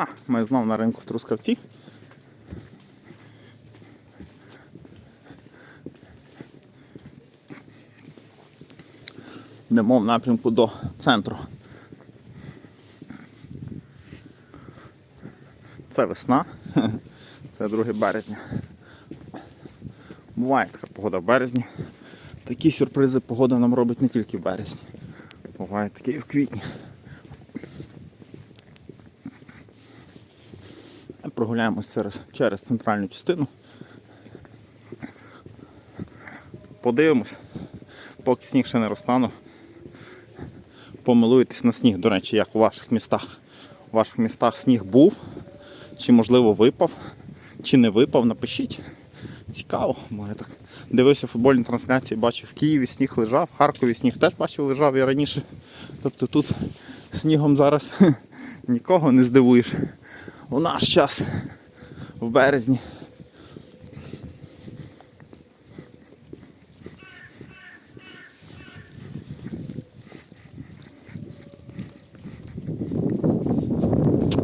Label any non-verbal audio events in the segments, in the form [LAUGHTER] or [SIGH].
А, ми знов на ринку Трускавці. Йдемо в напрямку до центру. Це весна, [LAUGHS] це 2 березня. Буває така погода в березні. Такі сюрпризи погода нам робить не тільки в березні. Буває таке і в квітні. Прогуляємось через, через центральну частину. Подивимось, поки сніг ще не розтанув. Помилуйтесь на сніг, до речі, як у ваших містах. У ваших містах сніг був, чи можливо випав, чи не випав, напишіть. Цікаво, бо я так дивився футбольні трансляції, бачив в Києві сніг лежав, в Харкові сніг теж бачив лежав і раніше. Тобто тут снігом зараз [LAUGHS] нікого не здивуєш. У наш час в березні.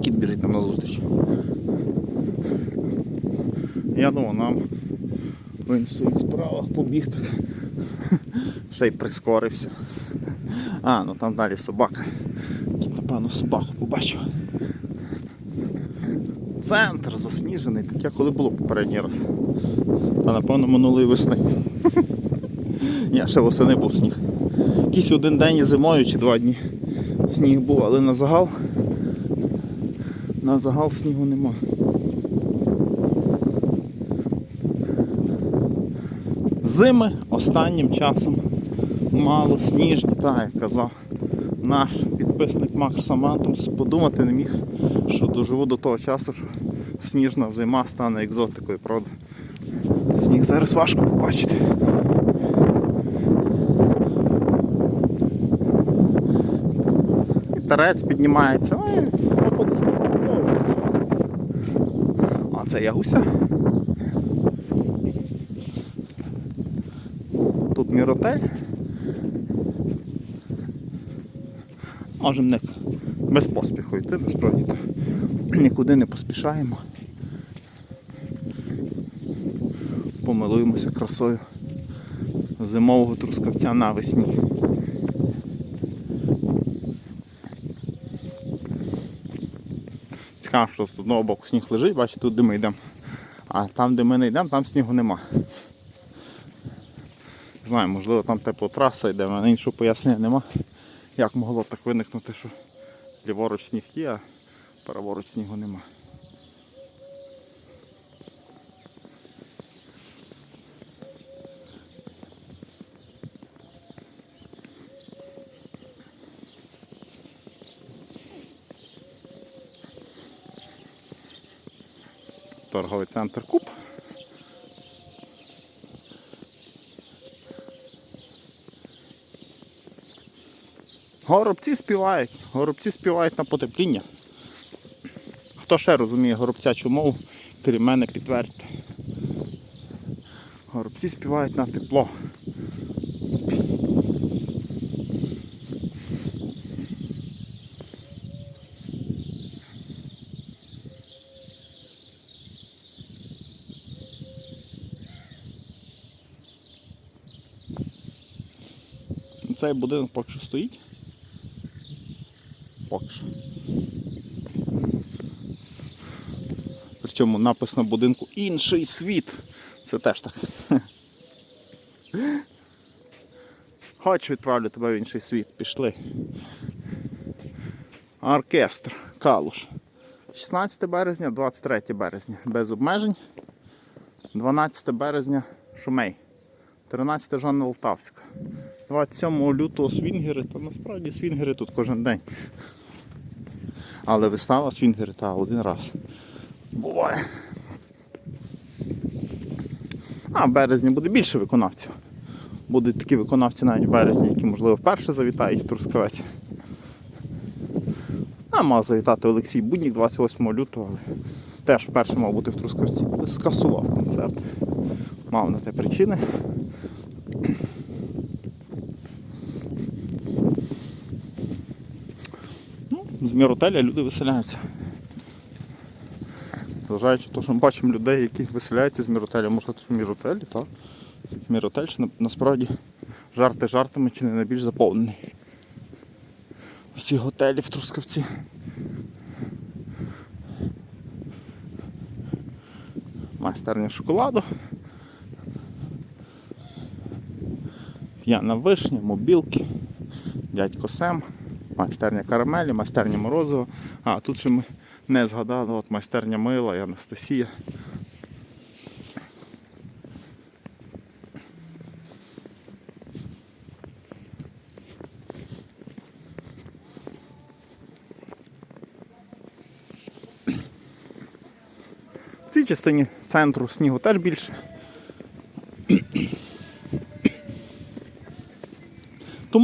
Кіт біжить нам назустріч. Я думав, нам в своїх справах побіг так. Ще й прискорився. А, ну там далі собака. Кіт, напевно, собаку побачив. Центр засніжений, так як коли було попередній раз. Та напевно минулої весни. [LAUGHS] Ні, ще восени був сніг. Якийсь один день і зимою чи два дні сніг був, але на загал. На загал снігу нема. Зими останнім часом мало сніжні, так як казав наш підписник Макс Самантус, подумати не міг, що доживу до того часу, що сніжна зима стане екзотикою, правда. Сніг зараз важко побачити. Вітерець піднімається, ну і походу продовжується. А це ягуся. Тут міротель. Можемо не без поспіху йти, насправді то нікуди не поспішаємо. Помилуємося красою зимового трускавця навесні. Цікаво, що з одного боку сніг лежить, бачите, тут де ми йдемо. А там, де ми не йдемо, там снігу нема. Не знаю, можливо там теплотраса йде, мене іншого пояснення нема. Як могло так виникнути, що ліворуч сніг є, а праворуч снігу нема. Торговий центр Куб. Горобці співають, горобці співають на потепління. Хто ще розуміє горобцячу мову, крім мене підтвердьте. Горобці співають на тепло. Цей будинок поки що стоїть. Поки що. Причому напис на будинку інший світ. Це теж так. Хоч відправлю тебе в інший світ. Пішли. Оркестр. Калуш. 16 березня, 23 березня. Без обмежень. 12 березня Шумей. 13 Жанна Лтавська. 27 лютого свінгери, та насправді свінгери тут кожен день. Але вистава свінгери та один раз. Буває. А в березні буде більше виконавців. Будуть такі виконавці навіть в березні, які, можливо, вперше завітають в Трускавець. А мав завітати Олексій Буднік 28 лютого, але теж вперше мав бути в Трускавці, скасував концерт. Мав на те причини. З міротеля люди виселяються. Зважаючи те, що ми бачимо людей, які виселяються з міротеля. Може це в міротелі, так? Міротель чи насправді жарти жартами чи не найбільш заповнений. Всі готелі в Трускавці. Майстерня шоколаду. П'яна вишня, мобілки, дядько Сем, майстерня карамелі, майстерня морозива. А тут ще ми не згадали, от майстерня мила і Анастасія. В цій частині центру снігу теж більше.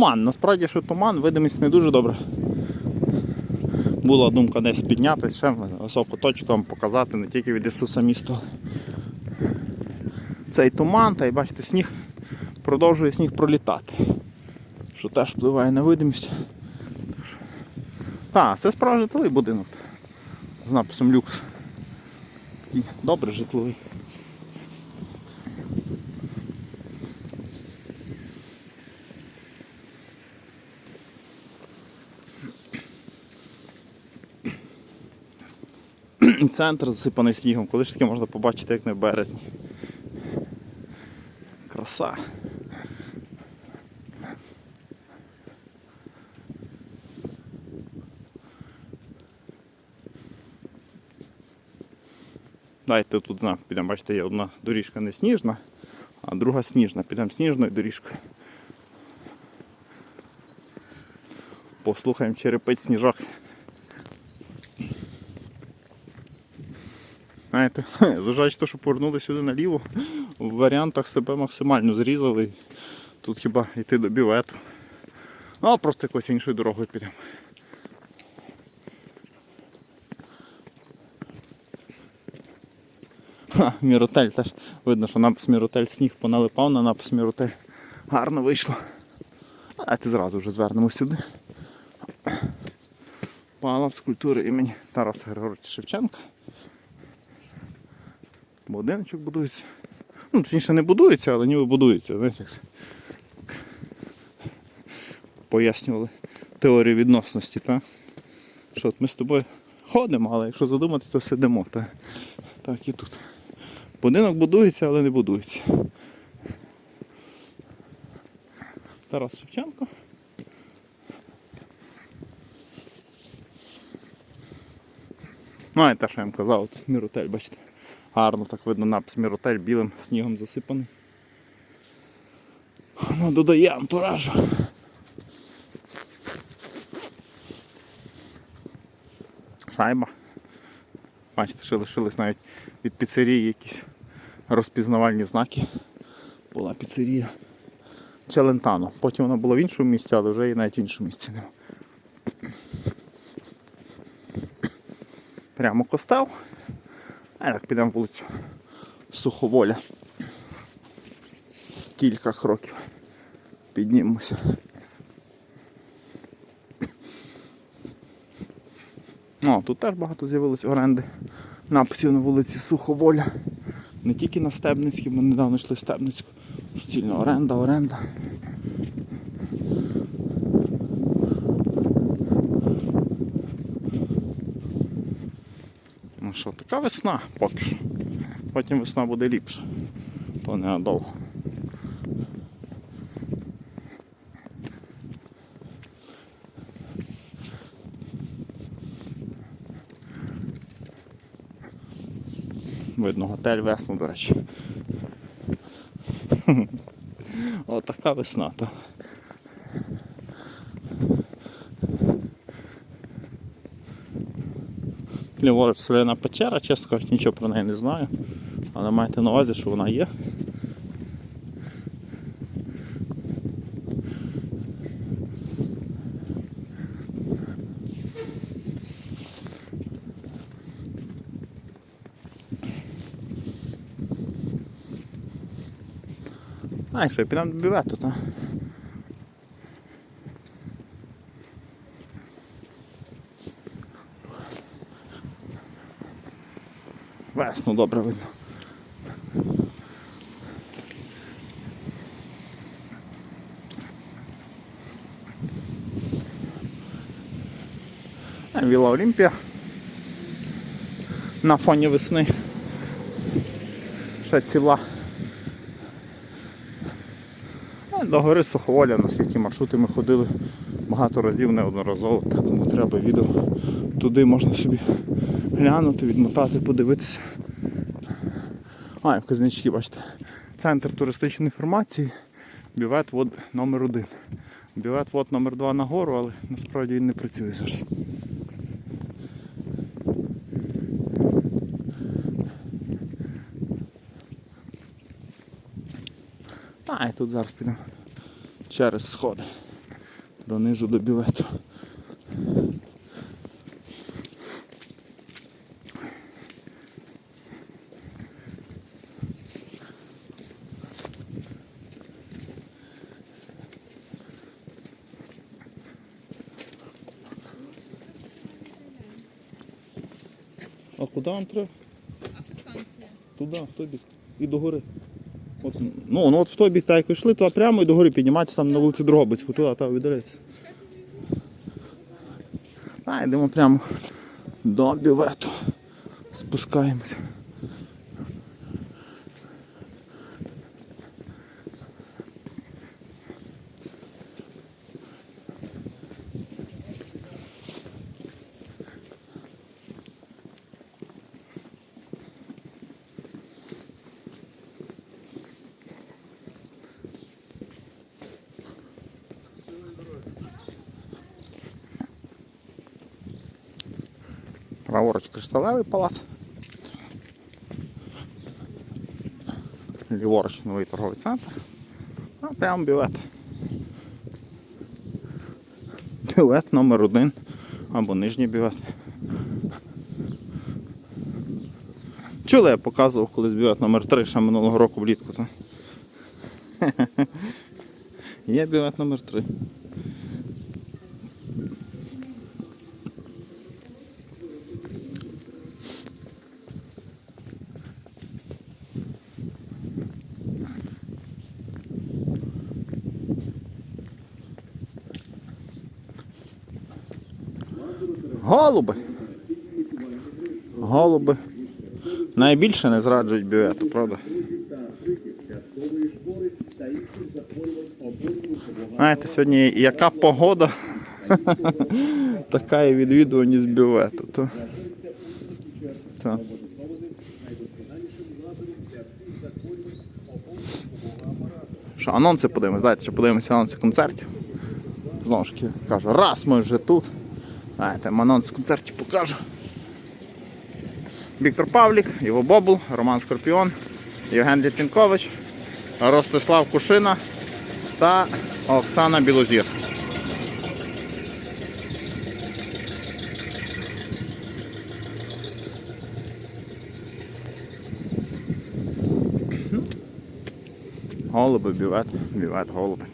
Туман. Насправді, що туман, видимість не дуже добра. Була думка десь піднятися, ще високу точку вам показати, не тільки від Ісуса місто. Цей туман, та й бачите, сніг продовжує сніг пролітати. Що теж впливає на видимість. Так, це справді житловий будинок. З написом люкс. Такий добре житловий. Центр засипаний снігом. Коли ж таке можна побачити, як не в березні. Краса. Дайте тут знак, підемо, бачите, є одна доріжка не сніжна, а друга сніжна. Підемо сніжною доріжкою. Послухаємо черепить сніжок. Знаєте, [LAUGHS] зважаючи те, що повернули сюди наліво, в варіантах себе максимально зрізали. Тут хіба йти до бівету. Ну, а просто якоюсь іншою дорогою підемо. Ха, міротель теж. Видно, що напис міротель сніг поналипав на напис міротель. Гарно вийшло. Давайте зразу вже звернемо сюди. Палац культури імені Тараса Григоровича Шевченка. Будиночок будується. Ну, точніше не будується, але ніби будується. Знаєте, як пояснювали теорію відносності, та? що от ми з тобою ходимо, але якщо задумати, то сидимо. Та? Так і тут. Будинок будується, але не будується. Тарас Шевченко. Ну і те, що я вам казав, тут міротель, бачите. Гарно так видно напис міротель білим снігом засипаний. Ну, додає антуражу. Шайба. Бачите, ще лишились навіть від піцерії якісь розпізнавальні знаки. Була піцерія Челентано. Потім вона була в іншому місці, але вже і навіть в іншому місці нема. Прямо костел. А так підемо вулицю Суховоля. Кілька кроків. Піднімемося. О, тут теж багато з'явилось оренди. Написів на вулиці Суховоля. Не тільки на Стебницькій, ми недавно йшли Стебницьку. Суцільна оренда, оренда. Що, така весна поки що. Потім весна буде ліпша. То не надовго. Видно, готель весну, до речі. [LAUGHS] Отака весна. то. Ліворуч соляна печера, чесно кажучи, нічого про неї не знаю. Але майте на увазі, що вона є. А, і що, підемо до бювету, так? Весну добре видно. Віла Олімпія. На фоні весни. Ще ціла. А До гори Суховоля, на всі маршрути ми ходили багато разів неодноразово, так кому треба відео. Туди можна собі глянути, відмотати, подивитися. А, і вказнички, бачите. Центр туристичної інформації, бювет вод номер один. Бювет вод номер два нагору, але насправді він не працює зараз. А, і тут зараз підемо через сходи. Донизу до бювету. А куди вам треба? Автостанція. Туди, в той бік. І до гори. От, ну, ну от в той бік так як йшли, то прямо і до гори підніматися там на вулиці Дрогобицьку, туди та віддаляється. А, йдемо прямо до бювету. Спускаємося. Праворуч кришталевий палац. Ліворуч новий торговий центр. А прямо бювет. Бювет номер один або нижній бювет. Чули, я показував колись бювет номер 3 ще минулого року влітку. [LAUGHS] Є бювет номер 3. Голуби. Голуби. Найбільше не зраджують бювету, правда? Знаєте, сьогодні яка погода, [LAUGHS] така і відвідуваність бювету. То... То. Що, анонси подивимося, давайте ще подивимося анонси концертів. Знову ж таки кажу, раз ми вже тут. Знаєте, анонс концертів покажу. Віктор Павлік, Іво Бобул, Роман Скорпіон, Євген Літвінкович, Ростислав Кушина та Оксана Білозір. Голуби, бювет, бювет, голуби.